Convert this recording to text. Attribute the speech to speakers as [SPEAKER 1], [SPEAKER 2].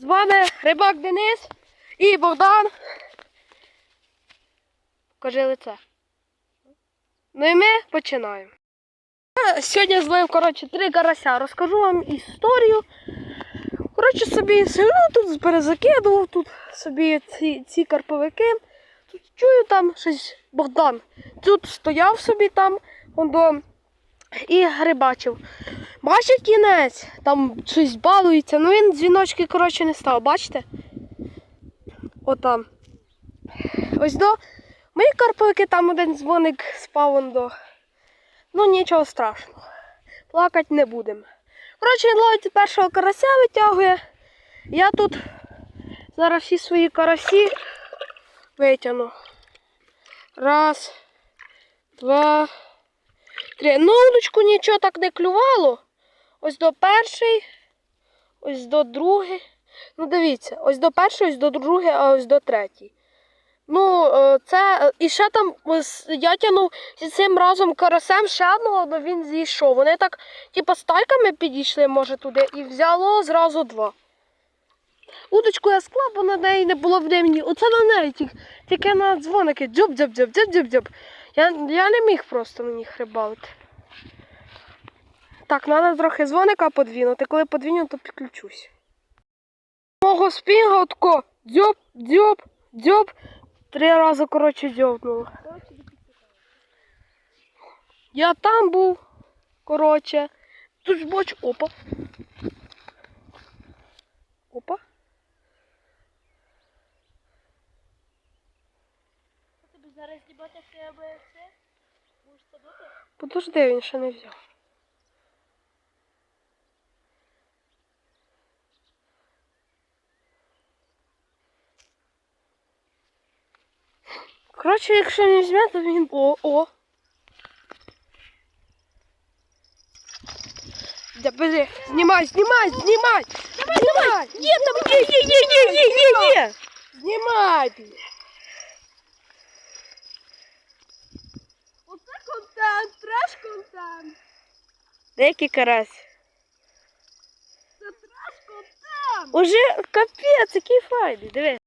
[SPEAKER 1] З вами рибак Денис і Богдан. Покажи лице. Ну і ми починаємо. Я Сьогодні злив, коротше, три карася. Розкажу вам історію. Коротше, собі сижу тут перезакидував тут собі ці, ці карповики. Тут чую там щось Богдан. Тут стояв собі там, он до і грибачив. Бачить кінець, там щось балується, ну він дзвіночки, коротше, не став, бачите? Отам. Ось до. Мої карповики там один дзвоник спав он до. Ну нічого страшного. Плакати не будемо. Коротше, він ловить першого карася витягує. Я тут зараз всі свої карасі витягну. Раз, два, три. Ну, удочку нічого так не клювало. Ось до перший, ось до другий. Ну, дивіться, ось до першої, ось до другої, а ось до третій. Ну, е, це. е, І ще там я тягнув зі цим разом карасем ще одного, але він зійшов. Вони так, типу, стайками підійшли, може, туди, і взяло зразу два. Удочку я склав, бо на неї не було в димні. Оце на неї тільки, тільки на дзвоники. дзьоб дзьоб дзьоб дзьоб дзьоб дзьоб Я, я не міг просто на них. Так, треба трохи дзвоника подвінути. Коли подвіню, то підключусь. Мого спінга отко дзьоб, дзьоб, дзьоб. Три рази, коротше, дзьобнуло. Я там був, коротше. Тут ж бач, опа. Опа.
[SPEAKER 2] Тобі зараз знімати в тебе це? Будеш?
[SPEAKER 1] Подожди, він ще не взяв. Коротше, якщо не візьме, то він. О, о. Да, подожди, знімай, знімай, знімай! Знімай!
[SPEAKER 2] Ні, там є, є, є, є, є, є, є.
[SPEAKER 1] Знімай! блін.
[SPEAKER 2] Оце контент, треш контент.
[SPEAKER 1] Деякий карась.
[SPEAKER 2] Це треш контент.
[SPEAKER 1] Уже капець, який файний, диви.